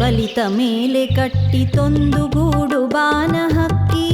ಬಲಿತ ಮೇಲೆ ಕಟ್ಟಿತೊಂದು ಗೂಡು ಬಾನ ಹಕ್ಕಿ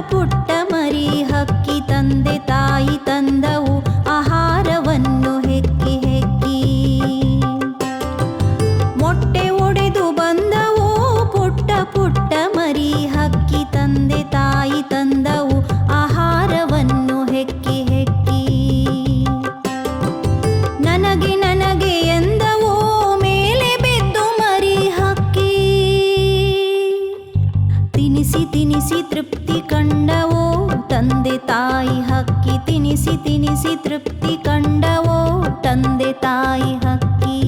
ಪುಟ್ಟ ಮರಿ ಹಕ್ಕಿ ತಂದೆ ತಾಯಿ ತಂದವು. ತಿನಿಸಿ ತೃಪ್ತಿ ಕಂಡವೋ? ತಂದೆ ತಾಯಿ ಹಕ್ಕಿ ತಿನಿಸಿ ತಿನಿಸಿ ತೃಪ್ತಿ ಕಂಡವೋ? ತಂದೆ ತಾಯಿ ಹಕ್ಕಿ.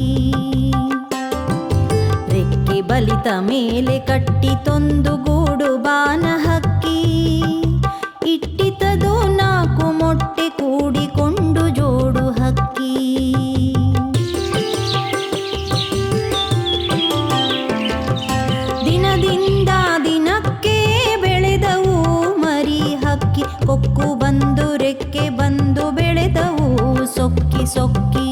ರೆಕ್ಕೆ ಬಲಿತ ಮೇಲೆ ಕಟ್ಟಿತೊಂದು ಗೂಡು ಬಾನ ಹಕ್ಕಿ. ಇಟ್ಟಿತದು ನಾಲ್ಕು ಮೊಟ್ಟೆ ಕೂಡಿಕೊಂಡು ಬಂದು ಬಂದು ಬೆಳೆದವು ಸೊಕ್ಕಿ ಸೊಕ್ಕಿ.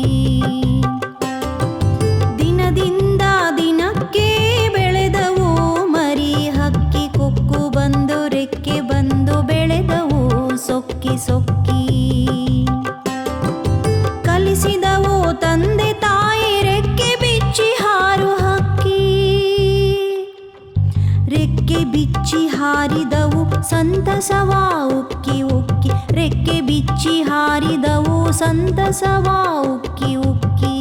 ದಿನದಿಂದ ದಿನಕ್ಕೆ ಬೆಳೆದವು ಮರಿ ಹಕ್ಕಿ ಕೊಕ್ಕು ಬಂದು ರೆಕ್ಕೆ ಬಂದು ಬೆಳೆದವು ಸೊಕ್ಕಿ ಸೊಕ್ಕಿ. ಕಲಿಸಿದವು ತಂದೆ ತಾಯಿ ರೆಕ್ಕೆ ಬಿಚ್ಚಿ ಹಾರು ಹಕ್ಕಿ. ರೆಕ್ಕೆ ಬಿಚ್ಚಿ ಹಾರಿದವು ಸಂತಸವಾ ಉಕ್ಕಿ ಉಕ್ಕಿ ರೆಕ್ಕೆ ಬಿಚ್ಚಿ ಹಾರಿದವು ಸಂತಸವಾ ಉಕ್ಕಿ ಉಕ್ಕಿ.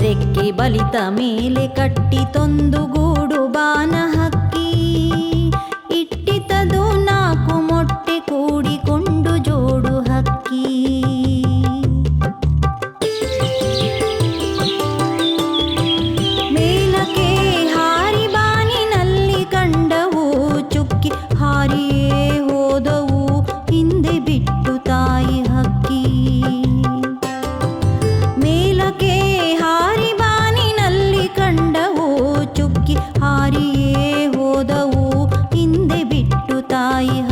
ರೆಕ್ಕೆ ಬಲಿತ ಮೇಲೆ ಕಟ್ಟಿ ತೊಂದು ಗೂಡು ಬಾನ いい。